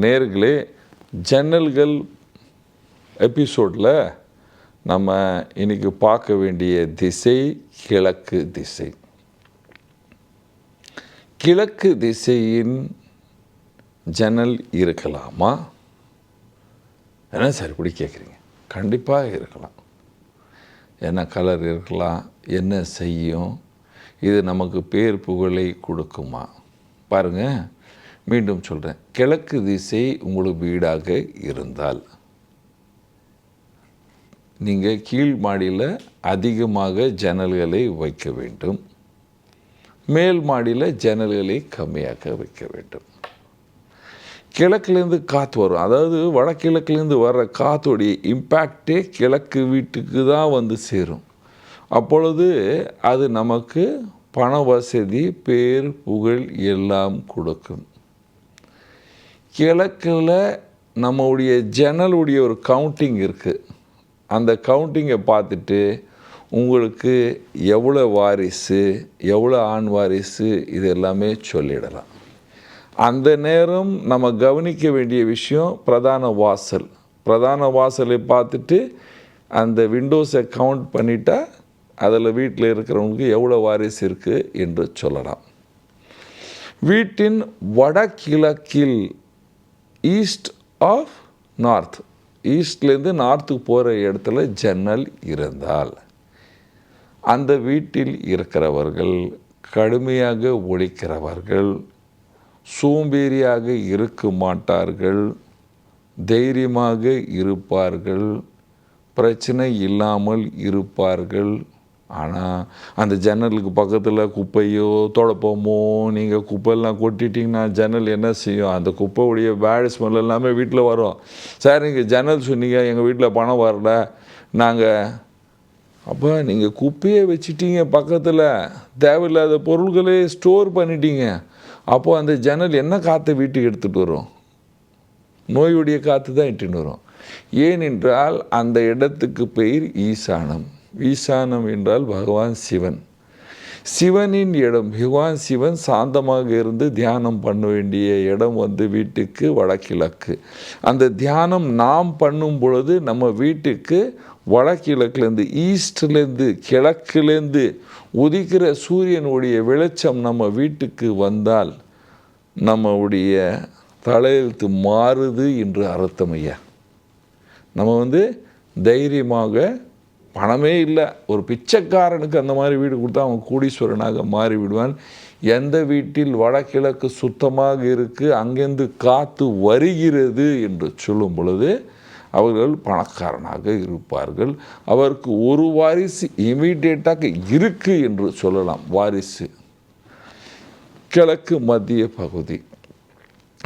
நேர்களே ஜன்னல்கள் எபிசோடில் நம்ம இன்றைக்கி பார்க்க வேண்டிய திசை கிழக்கு திசை. கிழக்கு திசையின் ஜன்னல் இருக்கலாமா? என்ன சார் இப்படி கேட்குறீங்க கண்டிப்பாக இருக்கலாம். என்ன கலர் இருக்கலாம்? என்ன செய்யும்? இது நமக்கு பேர் புகழை கொடுக்குமா? பாருங்கள் மீண்டும் சொல்கிறேன் கிழக்கு திசை உங்களுக்கு வீடாக இருந்தால் நீங்கள் கீழ் மாடியில் அதிகமாக ஜன்னல்களை வைக்க வேண்டும். மேல் மாடியில் ஜன்னல்களை கம்மியாக வைக்க வேண்டும். கிழக்குலேருந்து காற்று வரும். அதாவது வடகிழக்குலேருந்து வர்ற காற்றுடைய இம்பேக்டே கிழக்கு வீட்டுக்கு தான் வந்து சேரும். அப்பொழுது அது நமக்கு பண வசதி பேர் புகழ் எல்லாம் கொடுக்கும். கிழக்கில் நம்முடைய ஜன்னலுடைய ஒரு கவுண்டிங் இருக்குது அந்த கவுண்டிங்கை பார்த்துட்டு உங்களுக்கு எவ்வளோ வாரிசு எவ்வளோ ஆண் வாரிசு இது எல்லாமே சொல்லிடலாம். அந்த நேரம் நம்ம கவனிக்க வேண்டிய விஷயம் பிரதான வாசல். பிரதான வாசலை பார்த்துட்டு அந்த விண்டோஸை கவுண்ட் பண்ணிட்டா அதில் வீட்டில் இருக்கிறவங்களுக்கு எவ்வளோ வாரிசு இருக்குது என்று சொல்லலாம். வீட்டின் வடகிழக்கில் ஈஸ்ட் ஆஃப் நார்த் ஈஸ்ட்லேருந்து நார்த்துக்கு போகிற இடத்துல ஜன்னல் இருந்தால் அந்த வீட்டில் இருக்கிறவர்கள் கடுமையாக ஒழிக்கிறவர்கள் சோம்பேறியாக இருக்க மாட்டார்கள் தைரியமாக இருப்பார்கள் பிரச்சனை இல்லாமல் இருப்பார்கள் ஆனால் அந்த ஜன்னலுக்கு பக்கத்தில் குப்பையோ தொடப்பமோ நீங்கள் குப்பையெல்லாம் கொட்டிட்டிங்கன்னா ஜன்னல் என்ன செய்யும்? அந்த குப்பையுடைய பேட் ஸ்மெல் எல்லாமே வீட்டில் வரும். சார் நீங்கள் ஜன்னல் சொன்னீங்க எங்கள் வீட்டில் பணம் வரல. நாங்கள் அப்போ நீங்கள் குப்பையை வச்சிட்டீங்க பக்கத்தில். தேவையில்லாத பொருள்களே ஸ்டோர் பண்ணிட்டீங்க. அப்போது அந்த ஜன்னல் என்ன காற்றை வீட்டுக்கு எடுத்துகிட்டு வரும்? நோயுடைய காற்று தான் இட்டுன்னு வரும். ஏனென்றால் அந்த இடத்துக்கு பெயர் ஈசானம். ஈசானம் என்றால் பகவான் சிவன். சிவனின் இடம் பகவான் சிவன் சாந்தமாக இருந்து தியானம் பண்ண வேண்டிய இடம் வந்து வீட்டுக்கு வடகிழக்கு. அந்த தியானம் நாம் பண்ணும் பொழுது நம்ம வீட்டுக்கு வடகிழக்குலேருந்து ஈஸ்ட்லேருந்து கிழக்குலேருந்து உதிக்கிற சூரியனுடைய வெளிச்சம் நம்ம வீட்டுக்கு வந்தால் நம்முடைய தலையெழுத்து மாறுது என்று அர்த்தம் ஐயா. நம்ம வந்து தைரியமாக பணமே இல்லை. ஒரு பிச்சைக்காரனுக்கு அந்த மாதிரி வீடு கொடுத்தா அவன் கூடீஸ்வரனாக மாறி விடுவான் எந்த வீட்டில் வடகிழக்கு சுத்தமாக இருக்குது அங்கேருந்து காற்று வருகிறது என்று சொல்லும் பொழுது அவர்கள் பணக்காரனாக இருப்பார்கள். அவருக்கு ஒரு வாரிசு இமீடியட்டாக இருக்குது என்று சொல்லலாம். வாரிசு. கிழக்கு மத்திய பகுதி.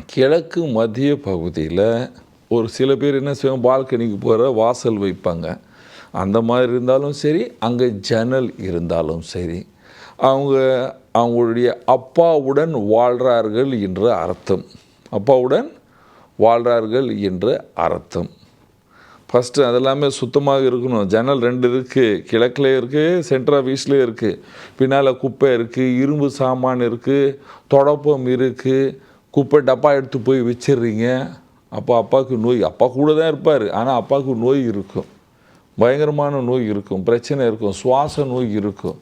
கிழக்கு மத்திய பகுதியில் ஒரு சில பேர் என்ன செய்வாங்க? பால்கனிக்கு போகிற வாசல் வைப்பாங்க. அந்த மாதிரி இருந்தாலும் சரி அங்கே ஜன்னல் இருந்தாலும் சரி அவங்க அவங்களுடைய அப்பாவுடன் வாழ்கிறார்கள் என்ற அர்த்தம். அப்பாவுடன் வாழ்கிறார்கள் என்ற அர்த்தம். ஃபஸ்ட்டு அதெல்லாமே சுத்தமாக இருக்கணும். ஜன்னல் ரெண்டு இருக்குது கிழக்கில் இருக்குது சென்ட்ரல் ஆஃப் இருக்குது பின்னால் குப்பை இருக்குது இரும்பு சாமான் இருக்குது தொடப்பம் இருக்குது குப்பை டப்பா எடுத்து போய் வச்சிடுறீங்க. அப்போ அப்பாவுக்கு நோய் அப்பா கூட தான் இருப்பார். ஆனால் அப்பாவுக்கு நோய் இருக்கும். பயங்கரமான நோய் இருக்கும் பிரச்சனை இருக்கும் சுவாச நோய் இருக்கும்.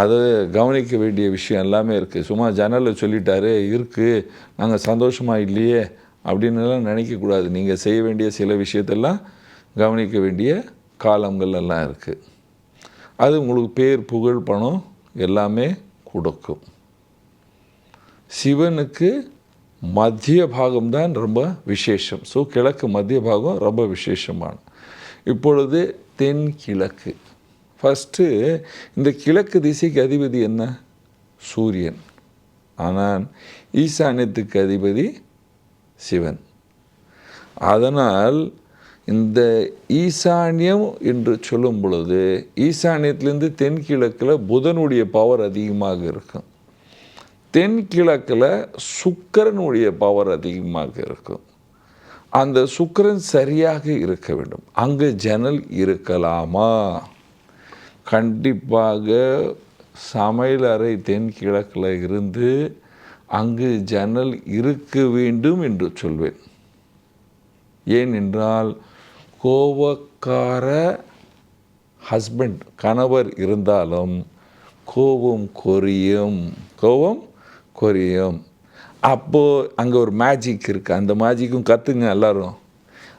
அது கவனிக்க வேண்டிய விஷயம் எல்லாமே இருக்குது சும்மா ஜன்னலில் சொல்லிட்டாரு இருக்குது நாங்கள் சந்தோஷமாக இல்லையே அப்படின்னுலாம் நினைக்கக்கூடாது நீங்கள் செய்ய வேண்டிய சில விஷயத்தெல்லாம் கவனிக்க வேண்டிய காலங்கள் எல்லாம் இருக்குது அது உங்களுக்கு பேர் புகழ் பணம் எல்லாமே கொடுக்கும். சிவனுக்கு மத்திய பாகம்தான் ரொம்ப விசேஷம். ஸோ கிழக்கு மத்திய பாகம் ரொம்ப விசேஷமான இப்பொழுது தென் கிழக்கு. ஃபஸ்ட்டு இந்த கிழக்கு திசைக்கு அதிபதி என்ன? சூரியன். ஆனால் ஈசானியத்துக்கு அதிபதி சிவன். அதனால் இந்த ஈசானியம் என்று சொல்லும் பொழுது ஈசானியத்திலேருந்து தென்கிழக்கில் புதனுடைய பவர் அதிகமாக இருக்கும். தென்கிழக்கில் சுக்கரனுடைய பவர் அதிகமாக இருக்கும். அந்த சுக்கரன் சரியாக இருக்க வேண்டும். அங்கே ஜன்னல் இருக்கலாமா? கண்டிப்பாக சமையல் அறை தென்கிழக்கில் இருந்து அங்கு ஜன்னல் இருக்க வேண்டும் என்று சொல்வேன். ஏனென்றால் கோபக்கார ஹஸ்பண்ட் கணவர் இருந்தாலும் கோபம் கொரியும். கோபம் கொரியும். அப்போது அங்கே ஒரு மேஜிக் இருக்குது அந்த மேஜிக்கும் கற்றுங்க எல்லாரும்.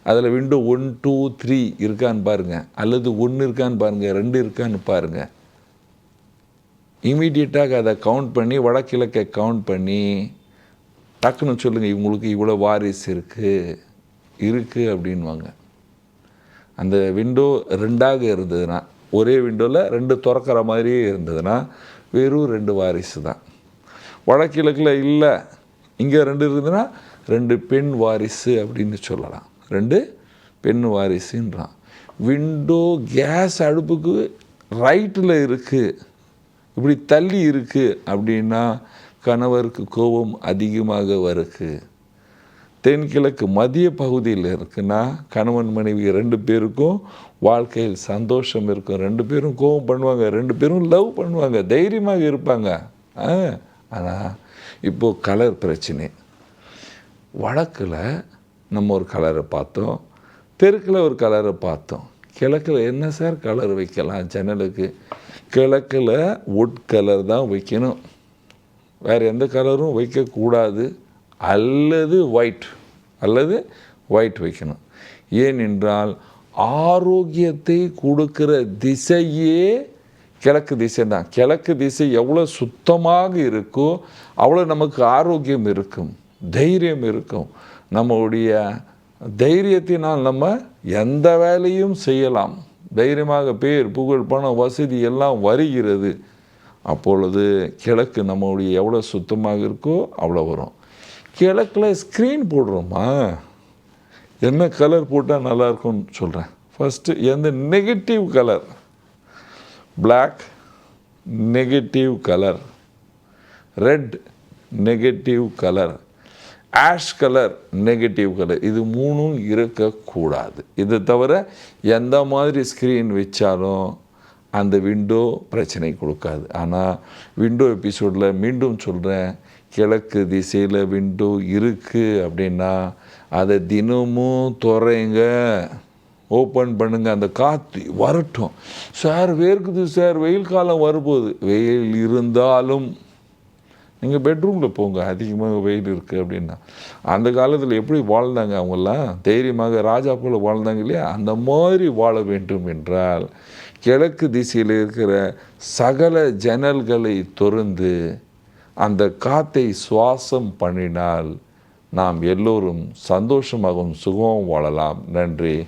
அதில் விண்டோ ஒன் டூ த்ரீ இருக்கான்னு பாருங்கள் அல்லது ஒன்று இருக்கான்னு பாருங்கள் ரெண்டு இருக்கான்னு பாருங்கள் இமீடியட்டாக அதை கவுண்ட் பண்ணி வடக்கிழக்கை கவுண்ட் பண்ணி டக்குன்னு சொல்லுங்கள் இவங்களுக்கு இவ்வளோ வாரிசு இருக்குது இருக்குது அப்படின்வாங்க. அந்த விண்டோ ரெண்டாக இருந்ததுன்னா ஒரே விண்டோவில் ரெண்டு திறக்கிற மாதிரியே இருந்ததுன்னா வெறும் ரெண்டு வாரிசு தான். வடகிழக்கில் இல்லை. இங்கே ரெண்டு இருந்ததுன்னா ரெண்டு பெண் வாரிசு அப்படின்னு சொல்லலாம். ரெண்டு பெண் வாரிசுன்றான். விண்டோ கேஸ் அடுப்புக்கு ரைட்டில் இருக்குது இப்படி தள்ளி இருக்குது அப்படின்னா கணவருக்கு கோபம் அதிகமாக வருது தென்கிழக்கு மதிய பகுதியில் இருக்குன்னா கணவன் மனைவி ரெண்டு பேருக்கும் வாழ்க்கையில் சந்தோஷம் இருக்கும். ரெண்டு பேரும் கோபம் பண்ணுவாங்க ரெண்டு பேரும் லவ் பண்ணுவாங்க தைரியமாக இருப்பாங்க. ஆனால் இப்போது கலர் பிரச்சனை. வடக்கில் நம்ம ஒரு கலரை பார்த்தோம் தெற்கில் ஒரு கலரை பார்த்தோம். கிழக்கில் என்ன சார் கலர் வைக்கலாம் ஜன்னலுக்கு? கிழக்கில் உட் கலர் தான் வைக்கணும். வேறு எந்த கலரும் வைக்கக்கூடாது. அல்லது ஒயிட் அல்லது ஒயிட் வைக்கணும். ஏனென்றால் ஆரோக்கியத்தை கொடுக்கிற திசையே கிழக்கு திசை தான் கிழக்கு திசை எவ்வளோ சுத்தமாக இருக்கோ அவ்வளோ நமக்கு ஆரோக்கியம் இருக்கும் தைரியம் இருக்கும். நம்மளுடைய தைரியத்தினால் நம்ம எந்த வேலையும் செய்யலாம். தைரியமாக பேர் புகழ் பணம் வசதி எல்லாம் வருகிறது. அப்பொழுது கிழக்கு நம்மளுடைய எவ்வளோ சுத்தமாக இருக்கோ அவ்வளோ வரும். கிழக்கில் ஸ்க்ரீன் போடுறோமா? என்ன கலர் போட்டால் நல்லாயிருக்கும்னு சொல்கிறேன் ஃபஸ்ட்டு எந்த negative colour black negative colour red negative colour ash colour negative colour இது மூணும் இருக்கக்கூடாது. இதை தவிர எந்த மாதிரி ஸ்க்ரீன் வச்சாலும் அந்த விண்டோ பிரச்சனை கொடுக்காது. ஆனால் விண்டோ எபிசோடில் மீண்டும் சொல்கிறேன் கிழக்கு திசையில் விண்டோ இருக்குது அப்படின்னா அதை தினமும் துறைங்க ஓப்பன் பண்ணுங்கள் அந்த காற்று வரட்டும். சார் வேர்க்குது சார் வெயில் காலம் வரும்போது வெயில் இருந்தாலும் நீங்கள் பெட்ரூமில் போங்க அதிகமாக வெயில் இருக்குது அப்படின்னா. அந்த காலத்தில் எப்படி வாழ்ந்தாங்க அவங்கெல்லாம்? தைரியமாக ராஜா போல் வாழ்ந்தாங்க இல்லையா? அந்த மாதிரி வாழ வேண்டும் என்றால் கிழக்கு திசையில் இருக்கிற சகல ஜன்னல்களை திறந்து அந்த காத்தை சுவாசம் பண்ணினால் நாம் எல்லோரும் சந்தோஷமாகவும் சுகமும் வாழலாம். நன்றி.